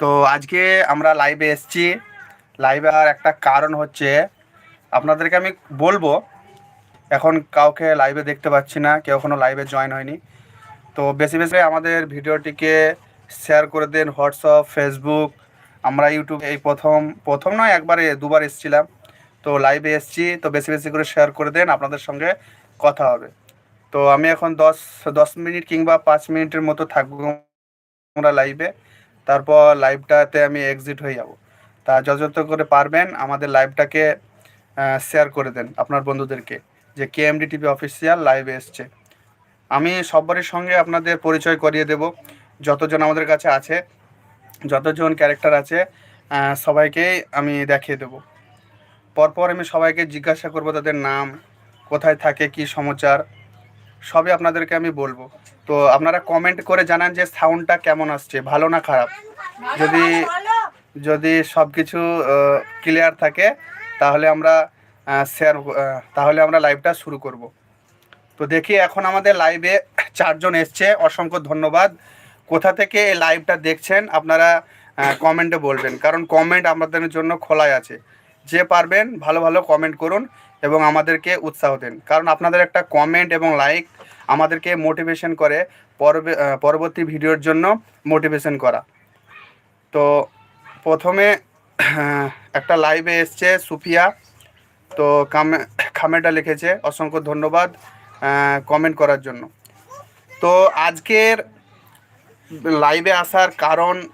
তো আজকে আমরা লাইভে এসছি। লাইভে আর একটা কারণ হচ্ছে, আপনাদেরকে আমি বলব, এখন কাউকে লাইভে দেখতে পাচ্ছি না, কেউ এখনও লাইভে জয়েন হয়নি। তো বেশি বেশি আমাদের ভিডিওটিকে শেয়ার করে দেন হোয়াটসঅ্যাপ ফেসবুক আমরা ইউটিউব এই প্রথম প্রথম নয়, একবারে দুবার এসেছিলাম। তো লাইভে এসেছি, তো বেশি বেশি করে শেয়ার করে দেন, আপনাদের সঙ্গে কথা হবে। তো আমি এখন দশ দশ মিনিট কিংবা পাঁচ মিনিটের মতো থাকব আমরা লাইভে তারপর লাইভটাতে আমি এক্সিট হয়ে যাব। তা যত করে পারবেন আমাদের লাইভটাকে শেয়ার করে দেন আপনার বন্ধুদেরকে যে কে এমডি টিভি অফিসিয়াল লাইভে এসছে। আমি সবারই সঙ্গে আপনাদের পরিচয় করিয়ে দেব। যতজন আমাদের কাছে আছে, যতজন ক্যারেক্টার আছে সবাইকেই আমি দেখিয়ে দেব। পরপর আমি সবাইকে জিজ্ঞাসা করব তাদের নাম, কোথায় থাকে, কি সমাচার, সবই আপনাদেরকে আমি বলব। তো আপনারা কমেন্ট করে জানান যে সাউন্ডটা কেমন আসছে, ভালো না খারাপ? যদি যদি সব কিছু ক্লিয়ার থাকে, তাহলে আমরা শেয়ার তাহলে আমরা লাইভটা শুরু করব। তো দেখি এখন আমাদের লাইভে চারজন এসছে, অসংখ্য ধন্যবাদ। কোথা থেকে এই লাইভটা দেখছেন, আপনারা কমেন্টে বলবেন, কারণ কমেন্ট আমাদের জন্য খোলাই আছে। যে পারবেন, ভালো ভালো কমেন্ট করুন এবং আমাদেরকে উৎসাহ দেন। কারণ আপনাদের একটা কমেন্ট এবং লাইক আমাদেরকে মোটিভেশন করে পরবে- পরবর্তী ভিডিওর জন্য মোটিভেশন করা। তো প্রথমে একটা লাইভে এসছে সুফিয়া। তো কামে খামেটা লিখেছে, অসংখ্য ধন্যবাদ কমেন্ট করার জন্য। তো আজকের লাইভে আসার কারণ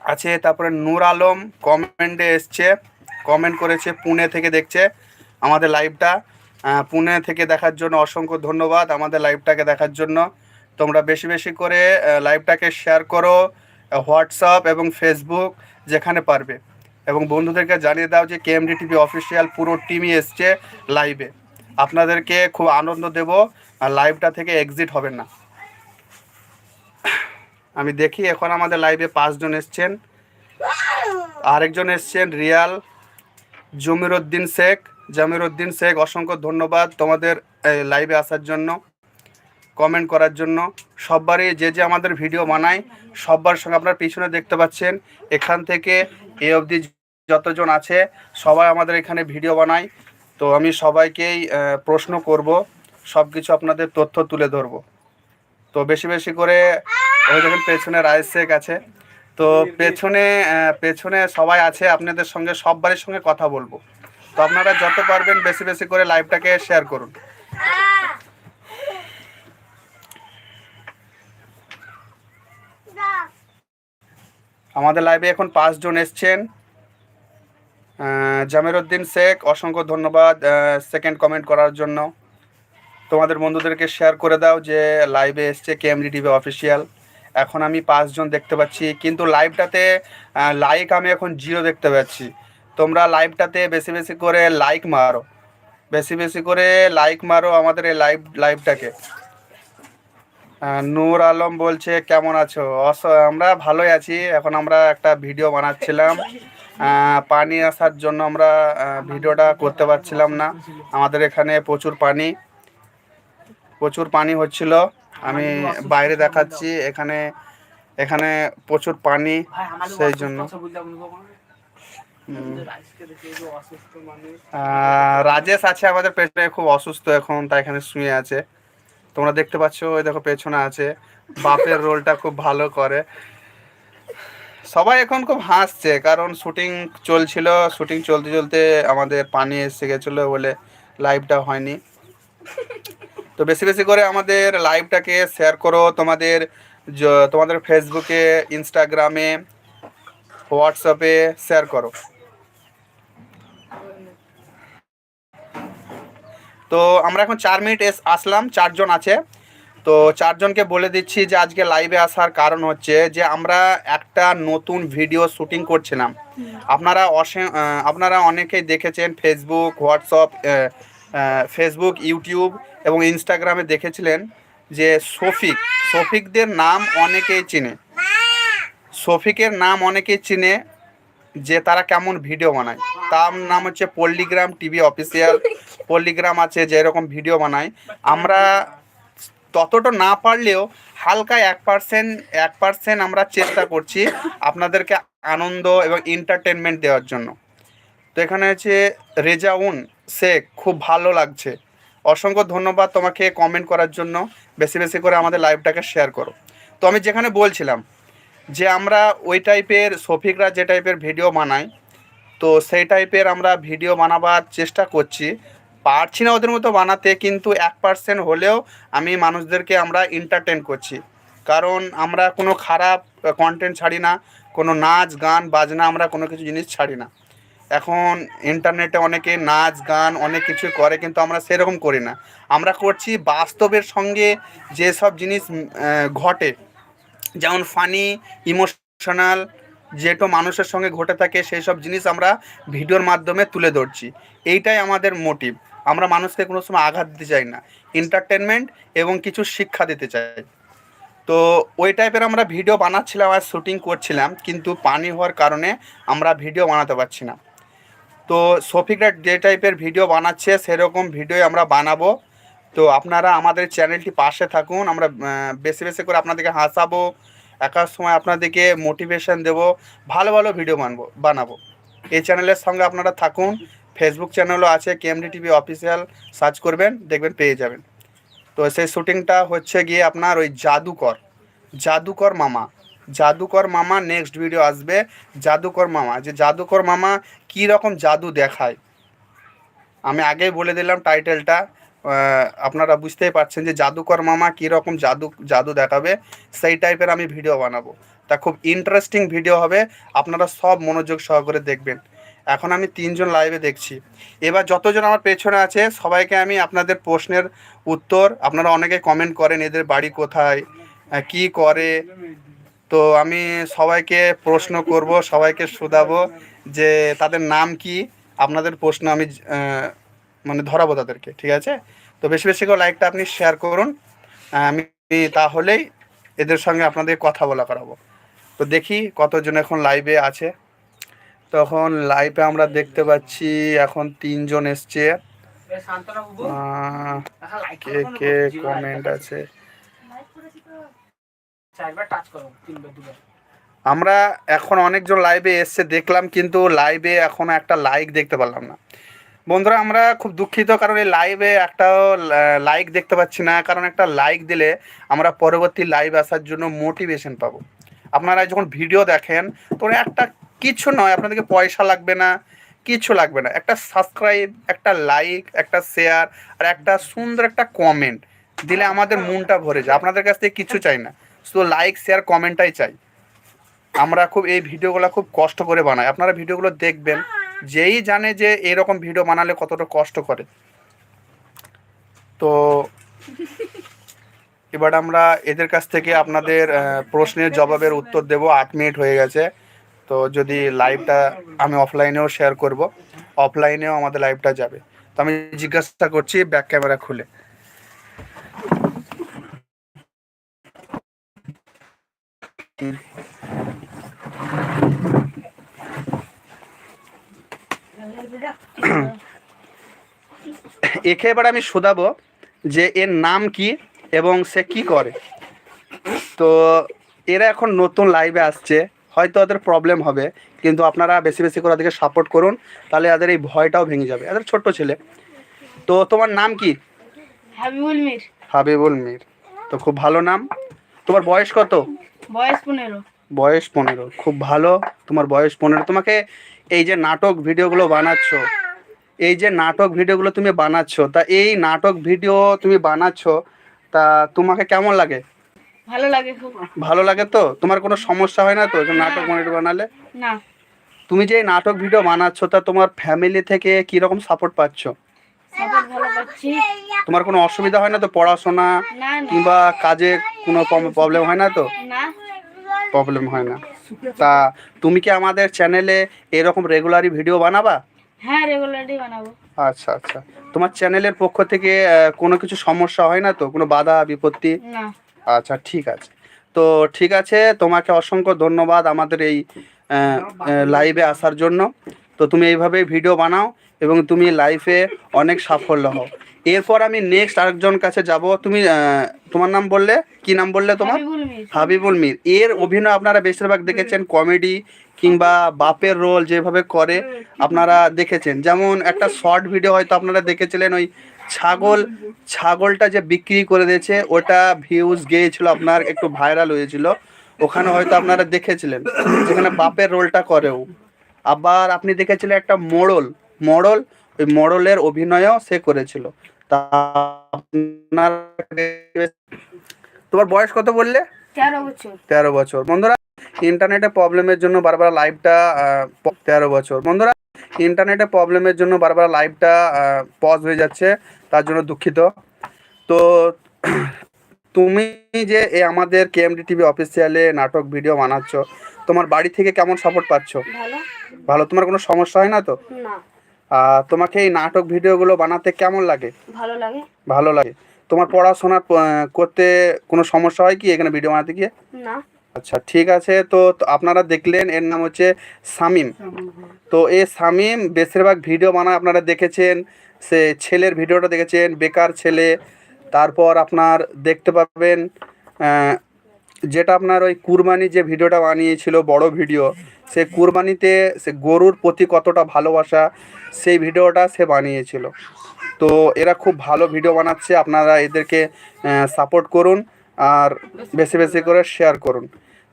আছে, তারপরে নূর আলম কমেন্টে এসছে কমেন্ট করেছে, পুনে থেকে দেখছে আমাদের লাইভটা পুনে থেকে দেখার জন্য অসংখ্য ধন্যবাদ আমাদের লাইভটাকে দেখার জন্য। তোমরা বেশি বেশি করে লাইভটাকে শেয়ার করো হোয়াটসঅ্যাপ এবং ফেসবুক যেখানে পারবে। এবং বন্ধুদেরকে জানিয়ে দাও যে কেএমডি টিভি অফিসিয়াল পুরো টিমই এসছে লাইভে আপনাদেরকে খুব আনন্দ দেব, আর লাইভটা থেকে এক্সিট হবেন না। আমি দেখি এখন আমাদের লাইভে পাঁচজন এসছেন। আরেকজন এসছেন রিয়াল জমিরুদ্দিন শেখ। জামিরুদ্দিন শেখ, অসংখ্য ধন্যবাদ তোমাদের লাইভে আসার জন্য কমেন্ট করার জন্য। সববারই যে যে আমাদের ভিডিও বানায় সবার সঙ্গে আপনার পিছনে দেখতে পাচ্ছেন। এখান থেকে এ অবধি যতজন আছে, সবাই আমাদের এখানে ভিডিও বানায়। তো আমি সবাইকেই প্রশ্ন করব সব কিছু আপনাদের তথ্য তুলে ধরবো। তো বেশি বেশি করে, ওই দেখেন পেছনে রায়েশ শেখ আছে। তো পেছনে পেছনে সবাই আছে, আপনাদের সঙ্গে সববারের সঙ্গে কথা বলব। তো আপনারা যত পারবেন বেশি বেশি করে লাইভটাকে শেয়ার করুন। আমাদের লাইভে এখন পাঁচজন এসছেন। আহ, জামিরুদ্দিন শেখ অসংখ্য ধন্যবাদ সেকেন্ড কমেন্ট করার জন্য। তোমাদের বন্ধুদেরকে শেয়ার করে দাও যে লাইভে এসছে কেএমডি টিভি অফিসিয়াল এখন আমি পাঁচজন দেখতে পাচ্ছি কিন্তু লাইভটাতে লাইক আমি এখন জিরো দেখতে পাচ্ছি। তোমরা লাইভটাতে বেশি বেশি করে লাইক মারো। বেশি বেশি করে লাইক মারো আমাদের এই লাইভ লাইভটাকে নূর আলম বলছে কেমন আছো? অস- আমরা ভালোই আছি। এখন আমরা একটা ভিডিও বানাচ্ছিলাম। পানি আসার জন্য আমরা ভিডিওটা করতে পারছিলাম না। আমাদের এখানে প্রচুর পানি। প্রচুর পানি হচ্ছিল। আমি বাইরে দেখাচ্ছি। এখানে এখানে প্রচুর পানি। সেই জন্য। রাজেশ আছে আমাদের পেছনে, খুব অসুস্থ এখন, তাই এখানে শুয়ে আছে। তোমরা দেখতে পাচ্ছ, ওই দেখো পেছনে আছে। বাপের রোলটা খুব ভালো করে। সবাই এখন খুব হাসছে, কারণ শুটিং চলছিল। শুটিং চলতে চলতে আমাদের পানি এসে গেছিল বলে লাইভটা হয়নি। তো বেশি বেশি করে আমাদের লাইভটাকে শেয়ার করো। তোমাদের তোমাদের ফেসবুকে ইনস্টাগ্রামে হোয়াটসঅ্যাপে শেয়ার করো। তো আমরা এখন চার মিনিট এস আসলাম চারজন আছে। তো চারজনকে বলে দিচ্ছি যে আজকে লাইভে আসার কারণ হচ্ছে যে আমরা একটা নতুন ভিডিও শুটিং করছিলাম। আপনারা অসে আপনারা অনেকেই দেখেছেন ফেসবুক হোয়াটসঅ্যাপ ফেসবুক ইউটিউব এবং ইনস্টাগ্রামে দেখেছিলেন যে শফিক শফিকদের নাম অনেকেই চিনে। শফিকের নাম অনেকেই চিনে যে তারা কেমন ভিডিও বানায়। তার নাম হচ্ছে পল্লিগ্রাম টিভি অফিসিয়াল পল্লিগ্রাম আছে যে এরকম ভিডিও বানায়। আমরা ততটা না পারলেও হালকা এক পার্সেন্ট এক পার্সেন্ট আমরা চেষ্টা করছি আপনাদেরকে আনন্দ এবং এন্টারটেনমেন্ট দেওয়ার জন্য। তো এখানে হচ্ছে রেজাউন শেখ, খুব ভালো লাগছে। অসংখ্য ধন্যবাদ তোমাকে কমেন্ট করার জন্য। বেশি বেশি করে আমাদের লাইভটাকে শেয়ার করো। তো আমি যেখানে বলছিলাম যে আমরা ওই টাইপের শফিকরা যে টাইপের ভিডিও বানাই, তো সেই টাইপের আমরা ভিডিও বানাবার চেষ্টা করছি। পারছি না ওদের মতো বানাতে, কিন্তু এক পার্সেন্ট হলেও আমি মানুষদেরকে আমরা এন্টারটেন করছি। কারণ আমরা কোনো খারাপ কন্টেন্ট ছাড়ি না, কোনো নাচ, গান, বাজনা আমরা কোনো কিছু জিনিস ছাড়ি না। এখন ইন্টারনেটে অনেকে নাচ, গান অনেক কিছু করে, কিন্তু আমরা সেরকম করি না। আমরা করছি বাস্তবের সঙ্গে যেসব জিনিস ঘটে যেমন ফানি ইমোশনাল যেটো মানুষের সঙ্গে ঘটে থাকে, সেই সব জিনিস আমরা ভিডিওর মাধ্যমে তুলে ধরছি। এইটাই আমাদের মোটিভ আমরা মানুষকে কোনো সময় আঘাত দিতে চাই না। এন্টারটেনমেন্ট এবং কিছু শিক্ষা দিতে চাই। তো ওই টাইপের আমরা ভিডিও বানাচ্ছিলাম আর শুটিং করছিলাম, কিন্তু পানি হওয়ার কারণে আমরা ভিডিও বানাতে পারছি না। তো শফিকরা যে টাইপের ভিডিও বানাচ্ছে, সেরকম ভিডিও আমরা বানাবো। তো আপনারা আমাদের চ্যানেলটি পাশে থাকুন, আমরা বেশি বেশি করে আপনাদেরকে হাসাবো, একার সময় আপনাদেরকে মোটিভেশন দেব, ভালো ভালো ভিডিও বানবো, বানাবো। এই চ্যানেলের সঙ্গে আপনারা থাকুন ফেসবুক চ্যানেলও আছে কেএমডি টিভি অফিসিয়াল সার্চ করবেন, দেখবেন, পেয়ে যাবেন। তো সেই শুটিংটা হচ্ছে গিয়ে আপনার ওই জাদুকর জাদুকর মামা। জাদুকর মামা নেক্সট ভিডিও আসবে, জাদুকর মামা। যে জাদুকর মামা কী রকম জাদু দেখায়? আমি আগেই বলে দিলাম টাইটেলটা আপনারা বুঝতেই পারছেন যে জাদুকর মামা কী রকম জাদু জাদু দেখাবে। সেই টাইপের আমি ভিডিও বানাবো। তা খুব ইন্টারেস্টিং ভিডিও হবে। আপনারা সব মনোযোগ সহকারে দেখবেন। এখন আমি তিনজন লাইভে দেখছি। এবার যতজন আমার পেছনে আছে, সবাইকে আমি আপনাদের প্রশ্নের উত্তর, আপনারা অনেকে কমেন্ট করেন এদের বাড়ি কোথায় কি করে। তো আমি সবাইকে প্রশ্ন করব, সবাইকে শোধাবো যে তাদের নাম কি, আপনাদের প্রশ্ন আমি মানে ধরাবো তাদেরকে, ঠিক আছে? তো বেশি বেশি করে লাইকটা আপনি শেয়ার করুন। আমি তাহলেই এদের সঙ্গে আপনাদের কথা বলা করাবো। তো দেখি কতজন এখন লাইভে আছে। তখন লাইভে আমরা দেখতে পাচ্ছি এখন তিনজন এসছে। কে কে কমেন্ট আছে? আমরা এখন অনেকজন লাইভে এসছে, দেখলাম কিন্তু লাইভে এখনও একটা লাইক দেখতে পারলাম না। বন্ধুরা, আমরা খুব দুঃখিত কারণ এই লাইভে একটাও লাইক দেখতে পাচ্ছি না। কারণ একটা লাইক দিলে আমরা পরবর্তী লাইভ আসার জন্য মোটিভেশন পাবো। আপনারা যখন ভিডিও দেখেন, তখন একটা কিছু নয়, আপনাদেরকে পয়সা লাগবে না, কিছু লাগবে না। একটা সাবস্ক্রাইব একটা লাইক একটা শেয়ার আর একটা সুন্দর একটা কমেন্ট দিলে আমাদের মনটা ভরে যায়। আপনাদের কাছ থেকে কিছু চাই না, শুধু লাইক শেয়ার কমেন্টটাই চাই। আমরা খুব, এই ভিডিওগুলো খুব কষ্ট করে বানাই। আপনারা ভিডিওগুলো দেখবেন যেই জানে যে এরকম ভিডিও বানালে কতটা কষ্ট করে। তো এবার আমরা এদের কাছ থেকে আপনাদের প্রশ্নের জবাবের উত্তর দেব। আট মিনিট হয়ে গেছে। তো যদি লাইভটা আমি অফলাইনেও শেয়ার করব অফলাইনেও আমাদের লাইভটা যাবে। তো আমি জিজ্ঞাসা করছি ব্যাক ক্যামেরা খুলে। একে এবার আমি শোধাবো যে এর নাম কি এবং সে কি করে। তো এরা এখন নতুন লাইভে আসছে হয়তো ওদের প্রবলেম হবে কিন্তু আপনারা বেশি বেশি করে ওদেরকে সাপোর্ট করুন তাহলে এদের এই ভয়টাও ভেঙে যাবে। এদের ছোট্ট ছেলে। তো তোমার নাম কি? হাবিবুল মির। হাবিবুল মির। তো খুব ভালো নাম। তোমার বয়স কত? বয়স পনেরো। বয়স পনেরো। খুব ভালো। তোমার বয়স পনেরো। তোমাকে এই যে নাটক ভিডিওগুলো বানাচ্ছ এই যে নাটক ভিডিওগুলো তুমি বানাচ্ছ তা এই নাটক ভিডিও তুমি বানাচ্ছ তা তোমাকে কেমন লাগে? ভালো লাগে খুব। ভালো লাগে তো? তোমার কোনো সমস্যা হয় না তো যে নাটক ভিডিও বানালে? না। তুমি যে নাটক ভিডিও বানাচ্ছ তা তোমার ফ্যামিলি থেকে কি রকম সাপোর্ট পাচ্ছ? সাপোর্ট ভালো পাচ্ছি। তোমার কোনো অসুবিধা হয় না তো পড়াশোনা কিংবা কাজে কোনো প্রবলেম হয় না তো? না। প্রবলেম হয় না। তা তুমি কি আমাদের চ্যানেলে এরকম রেগুলারই ভিডিও বানাবা? হ্যাঁ রেগুলারলি বানাবো। আচ্ছা আচ্ছা। তোমার চ্যানেলের পক্ষ থেকে কোনো কিছু সমস্যা হয় না তো? কোনো বাধা বিপত্তি? না। আচ্ছা ঠিক আছে। তো ঠিক আছে তোমাকে অসংখ্য ধন্যবাদ আমাদের এই লাইভে আসার জন্য। তো তুমি এইভাবে ভিডিও বানাও এবং তুমি লাইফে অনেক সাফল্য হও। এরপর আমি নেক্সট আরেকজন কাছে যাব। তুমি তোমার নাম বললে? কি নাম বললে তোমার? হাবিবুল মির। এর অভিনয় আপনারা বেশিরভাগ দেখেছেন কমেডি কিংবা বাপের রোল যেভাবে করে আপনারা দেখেছেন। যেমন একটা শর্ট ভিডিও হয়তো আপনারা দেখেছিলেন ওই ছাগল ছাগলটা যে বিক্রি করে দিয়েছে ওটা ভিউজ গিয়েছিল আপনার একটু ভাইরাল হয়েছিল। ওখানে হয়তো আপনারা দেখেছিলেন যেখানে বাপের রোলটা করেও আবার আপনি দেখেছিলেন একটা মোড়ল। মোড়ল ওই মোড়লের অভিনয়ও সে করেছিল। তোমার বয়স কত বললে? তেরো বছর। তেরো বছর। বন্ধুরা ইন্টারনেটে প্রবলেমের জন্য বারবার লাইভটা তেরো বছর। বন্ধুরা ইন্টারনেটে প্রবলেমের জন্য বারবার লাইভটা পজ হয়ে যাচ্ছে তার জন্য দুঃখিত। তো তুমি যে এই আমাদের কেএমডি টিভি অফিসিয়ালে নাটক ভিডিও বানাচ্ছ তোমার বাড়ি থেকে কেমন সাপোর্ট পাচ্ছ? ভালো। ভালো? তোমার কোনো সমস্যা হয় না তো? না। তোমাকে এই নাটক ভিডিওগুলো বানাতে কেমন লাগে? ভালো লাগে। ভালো লাগে। তোমার পড়াশোনা করতে কোনো সমস্যা হয় কি এখানে ভিডিও বানাতে গিয়ে? না। আচ্ছা ঠিক আছে। তো আপনারা দেখলেন এর নাম হচ্ছে সামিম তো এই সামিম বেশিরভাগ ভিডিও বানায় আপনারা দেখেছেন সে ছেলের ভিডিওটা দেখেছেন বেকার ছেলে। তারপর আপনার দেখতে পাবেন যেটা আপনার ওই কুরবানি যে ভিডিওটা বানিয়েছিল বড় ভিডিও সে কুরবানিতে সে গরুর প্রতি কতটা ভালোবাসা সেই ভিডিওটা সে বানিয়েছিল। তো এরা খুব ভালো ভিডিও বানাচ্ছে আপনারা এদেরকে সাপোর্ট করুন আর বেশি বেশি করে শেয়ার করুন।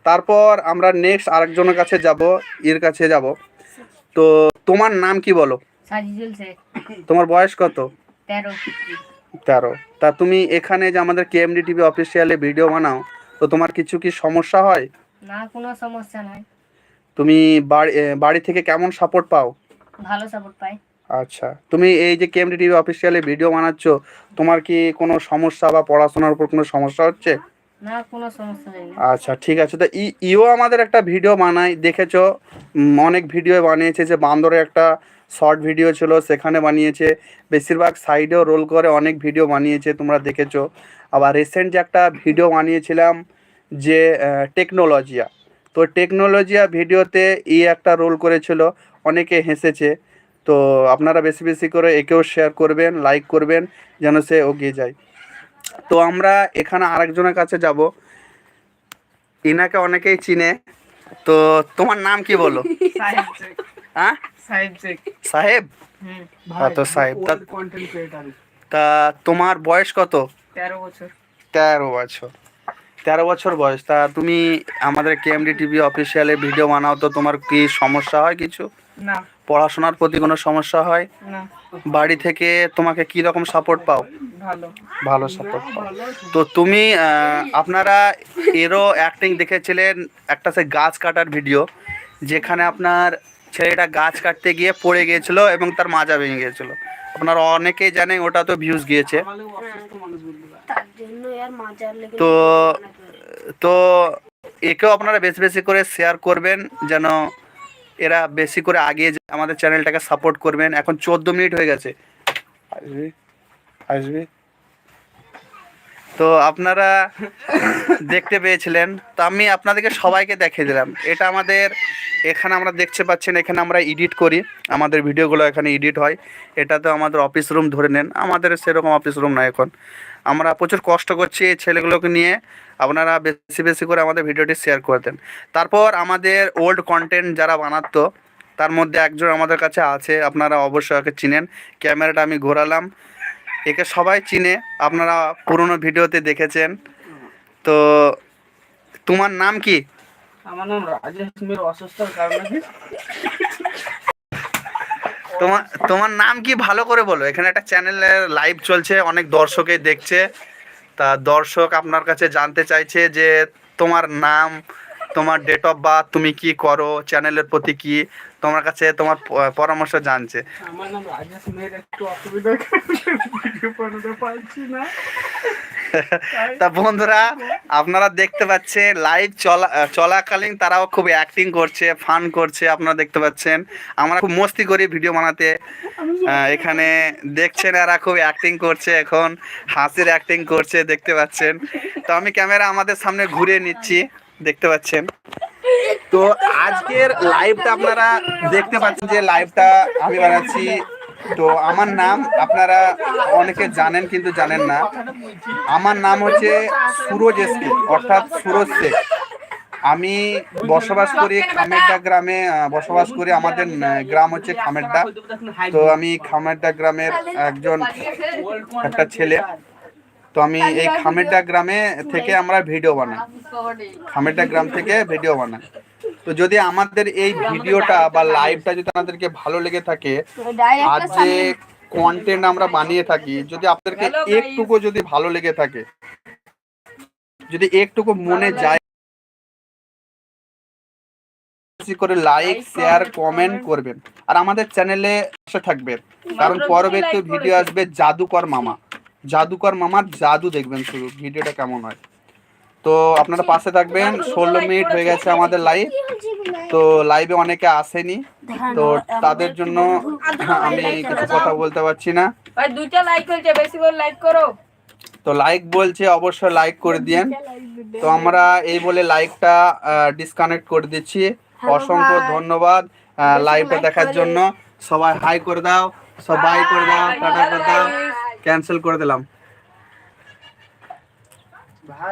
তারপর আমরা নেক্সট আরেকজনের কাছে যাব এর কাছে যাব। তো তোমার নাম কি বলো? তোমার বয়স কত? তেরো। তেরো। তা তুমি এখানে যে আমাদের কেএমডি টিভি অফিসিয়ালে ভিডিও বানাও তো তোমার কিছু কি সমস্যা হয়? না কোনো সমস্যা নাই। তুমি বাড়ি থেকে কেমন সাপোর্ট পাও? ভালো সাপোর্ট পাই। আচ্ছা তুমি এই যে কেএমডি টিভি অফিসিয়ালে ভিডিও বানাচ্ছ তোমার কি কোনো সমস্যা বা পড়াশোনার উপর কোনো সমস্যা হচ্ছে? না কোনো সমস্যা নেই। আচ্ছা ঠিক আছে। তো ই ইও আমাদের একটা ভিডিও বানায় দেখেছ? অনেক ভিডিও বানিয়েছে যে বান্দরে একটা শর্ট ভিডিও ছিল, সেখানে বানিয়েছে। বেশিরভাগ সাইডেও রোল করে, অনেক ভিডিও বানিয়েছে, তোমরা দেখেছ। আবার রিসেন্ট যে একটা ভিডিও বানিয়েছিলাম, যে টেকনোলজিয়া তো টেকনোলজিয়া ভিডিওতে ই একটা রোল করেছিল, অনেকে হেসেছে। তো আপনারা বেশি বেশি করে একেও শেয়ার করবেন লাইক করবেন, যেন সে এগিয়ে যায়। তো আমরা এখানে আরেকজনের কাছে যাব। ইনাকে অনেকেই চিনে। তো তোমার নাম কি বলো? হ্যাঁ? সাহেব শেখ সাহেব? হুম হ্যাঁ, তো সাহেব, তা- কন্টেন্ট ক্রিয়েটার তা তোমার বয়স কত? তেরো বছর। তেরো বছর। তেরো বছর বয়স। তা তুমি আমাদের কেএমডি টিভি অফিসিয়ালে ভিডিও বানাও তো তোমার কি সমস্যা হয় কিছু? না। পড়াশোনার প্রতি কোনো সমস্যা হয়? না। বাড়ি থেকে তোমাকে কি রকম সাপোর্ট পাও? ভালো। ভালো সাপোর্ট পাও। তো তুমি আপনারা এরও অ্যাক্টিং দেখেছিলেন একটা সে গাছ কাটার ভিডিও যেখানে আপনার ছেলেটা গাছ কাটতে গিয়ে পড়ে গিয়েছিল এবং তার মাজা ভেঙে গিয়েছিল। আপনারা অনেকেই জানেন ওটা তো ভিউজ গিয়েছে। তো তো একেও আপনারা বেশি বেশি করে শেয়ার করবেন যেন এরা বেশি করে আগিয়ে যায়, আমাদের চ্যানেলটাকে সাপোর্ট করবেন। এখন চোদ্দ মিনিট হয়ে গেছে। আসবি? আসবি? তো আপনারা দেখতে পেয়েছিলেন। তো আমি আপনাদেরকে সবাইকে দেখিয়ে দিলাম। এটা আমাদের এখানে আমরা দেখতে পাচ্ছেন, এখানে আমরা এডিট করি। আমাদের ভিডিওগুলো এখানে এডিট হয়। এটা তো আমাদের অফিস রুম ধরে নেন। আমাদের সেরকম অফিস রুম নয় এখন। আমরা প্রচুর কষ্ট করছি এই ছেলেগুলোকে নিয়ে। আপনারা বেশি বেশি করে আমাদের ভিডিওটি শেয়ার করে দেন। তারপর আমাদের ওল্ড কন্টেন্ট যারা বানাতো, তার মধ্যে একজন আমাদের কাছে আছে। আপনারা অবশ্যই ওকে চিনেন। ক্যামেরাটা আমি ঘোরালাম। একে সবাই চিনে আপনারা পুরনো ভিডিওতে দেখেছেন। তো তোমার নাম কি? আমার নাম রাজেশ মির অসুস্থর কারণে তোমার তোমার নাম কি ভালো করে বলো? এখানে একটা চ্যানেলের লাইভ চলছে অনেক দর্শকে দেখছে। তা দর্শক আপনার কাছে জানতে চাইছে যে তোমার নাম তোমার ডেট অফ বার্থ তুমি কি করো চ্যানেলের প্রতি কি? তোমার কাছে তোমার পরামর্শ জানছে। আমার নাম রাজেশ মির একটু অসুবিধা পারছি না। তা বন্ধুরা আপনারা দেখতে পাচ্ছেন লাইভ চলা চলাকালীন তারাও খুব অ্যাক্টিং করছে ফান করছে আপনারা দেখতে পাচ্ছেন। আমরা খুব মস্তি করি ভিডিও বানাতে। এখানে দেখছেন এরা খুব অ্যাক্টিং করছে এখন হাসির অ্যাক্টিং করছে দেখতে পাচ্ছেন। তো আমি ক্যামেরা আমাদের সামনে ঘুরে নিচ্ছি দেখতে পাচ্ছেন। তো আজকের লাইভটা আপনারা দেখতে পাচ্ছেন যে লাইভটা আমি বানাচ্ছি। তো আমার নাম আপনারা অনেকে জানেন কিন্তু জানেন না। আমার নাম হচ্ছে সুরজ এসকে অর্থাৎ সুরজ শেখ। আমি বসবাস করি খামেরডা গ্রামে বসবাস করি আমাদের গ্রাম হচ্ছে খামেরডা। তো আমি খামেরডা গ্রামের একজন একটা ছেলে। তো আমি এই খামেরডা গ্রামে থেকে আমরা ভিডিও বানাই। খামেরডা গ্রাম থেকে ভিডিও বানাই। তো যদি আমাদের এই ভিডিওটা বা লাইভটা যদি আপনাদেরকে ভালো লেগে থাকে আর যে কন্টেন্ট আমরা বানিয়ে থাকি যদি আপনাদেরকে একটুকু যদি ভালো লেগে থাকে যদি একটুকু মনে যায় করে লাইক শেয়ার কমেন্ট করবেন। আর আমাদের চ্যানেলে থাকবেন। কারণ পরবর্তী ভিডিও আসবে জাদুকর মামা। জাদুকর মামার জাদু দেখবেন শুধু ভিডিওটা কেমন হয়। তো আপনারা পাশে থাকবেন ষোলো মিনিট হয়ে গেছে আমাদের লাইভ তো লাইভে অনেকে আসেনি তো তাদের জন্য আমি কিছু কথা বলতে পারছি না। দুইটা লাইক হয়েছে বেশি করে লাইক করো। তো লাইক বলছে অবশ্যই লাইক করে দিয়েন। তো আমরা এই বলে লাইকটা ডিসকানেক্ট করে দিচ্ছি। অসংখ্য ধন্যবাদ লাইভটা দেখার জন্য। সবাই হাই করে দাও সবাই করে দাও টাটা করে দাও। ক্যান্সেল করে দিলাম। ভাই